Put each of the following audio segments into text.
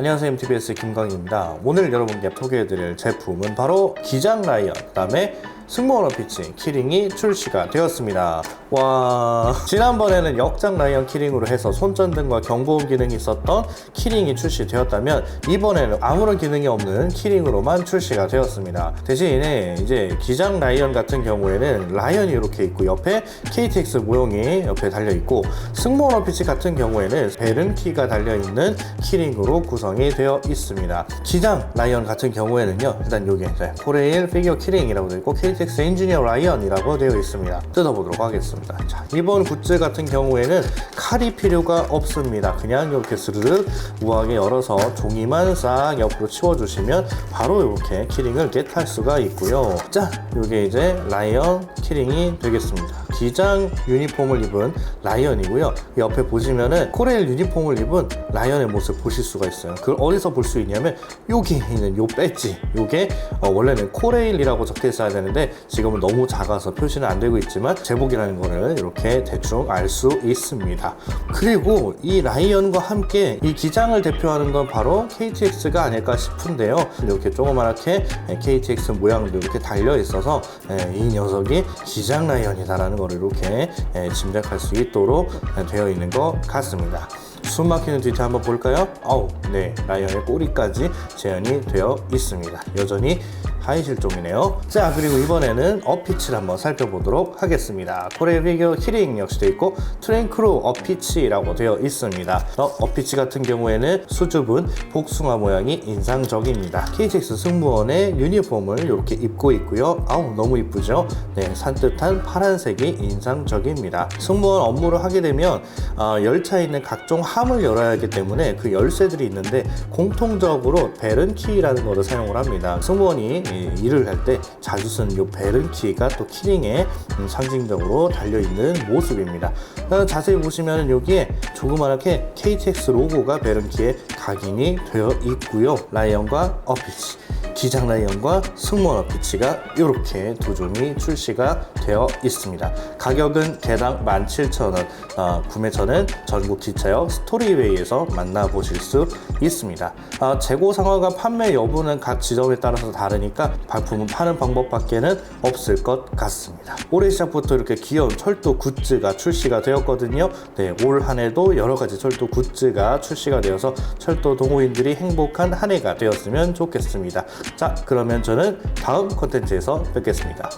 안녕하세요 MTBS 김광입니다. 오늘 여러분께 소개해드릴 제품은 바로 기장 라이언 그 다음에 승무원 어피치 키링이 출시가 되었습니다. 와 지난번에는 역장 라이언 키링으로 해서 손전등과 경보음 기능이 있었던 키링이 출시되었다면 이번에는 아무런 기능이 없는 키링으로만 출시가 되었습니다. 대신에 이제 기장 라이언 같은 경우에는 라이언이 이렇게 있고 옆에 KTX 모형이 옆에 달려 있고 승무원 어피치 같은 경우에는 베른키가 달려 있는 키링으로 구성이 되어 있습니다. 기장 라이언 같은 경우에는요 일단 이제 코레일 피규어 키링이라고 되어 있고 KTX 엔지니어 라이언이라고 되어 있습니다. 뜯어보도록 하겠습니다. 자 이번 굿즈 같은 경우에는 칼이 필요가 없습니다. 그냥 이렇게 스르륵 우아하게 열어서 종이만 싹 옆으로 치워주시면 바로 이렇게 키링을 겟할 수가 있고요. 자 이게 이제 라이언 키링이 되겠습니다. 기장 유니폼을 입은 라이언이고요. 옆에 보시면은 코레일 유니폼을 입은 라이언의 모습 보실 수가 있어요. 그걸 어디서 볼 수 있냐면 여기 있는 요 배지. 요게 어, 원래는 코레일이라고 적혀 있어야 되는데 지금은 너무 작아서 표시는 안 되고 있지만 제복이라는 거를 이렇게 대충 알 수 있습니다. 그리고 이 라이언과 함께 이 기장을 대표하는 건 바로 KTX가 아닐까 싶은데요. 이렇게 조그맣게 KTX 모양도 이렇게 달려 있어서 예, 이 녀석이 기장 라이언이다라는 거를 이렇게 예, 짐작할 수 있도록 예, 되어 있는 것 같습니다. 숨 막히는 뒤태 한번 볼까요? 아우, 네, 라이언의 꼬리까지 재현이 되어 있습니다. 여전히 하이 실종이네요. 자, 그리고 이번에는 어피치를 한번 살펴보도록 하겠습니다. 코레 피규어 키링 역시 되어 있고 트랭크로 어피치라고 되어 있습니다. 어, 어피치 같은 경우에는 수줍은 복숭아 모양이 인상적입니다. KTX 승무원의 유니폼을 이렇게 입고 있고요. 아우, 너무 이쁘죠? 네, 산뜻한 파란색이 인상적입니다. 승무원 업무를 하게 되면 어, 열차에 있는 각종 함을 열어야 하기 때문에 그 열쇠들이 있는데 공통적으로 베른키라는 것을 사용을 합니다. 승무원이 이 일을 할 때 자주 쓰는 이 베른키가 또 키링에 음, 상징적으로 달려있는 모습입니다. 어, 자세히 보시면 여기에 조그맣게 KTX 로고가 베른키에 각인이 되어 있고요. 라이언과 어피치. 기장 라이언과 승무원 어피치가 이렇게 두 종이 출시가 되어 있습니다. 가격은 개당 17,000원, 어, 구매처는 전국 기차역 스토리웨이에서 만나보실 수 있습니다. 어, 재고 상황과 판매 여부는 각 지점에 따라서 다르니까 발품은 파는 방법밖에는 없을 것 같습니다. 올해 시작부터 이렇게 귀여운 철도 굿즈가 출시가 되었거든요. 네, 올 한 해도 여러 가지 철도 굿즈가 출시가 되어서 철도 동호인들이 행복한 한 해가 되었으면 좋겠습니다. 자, 그러면 저는 다음 컨텐츠에서 뵙겠습니다.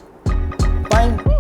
빠잉!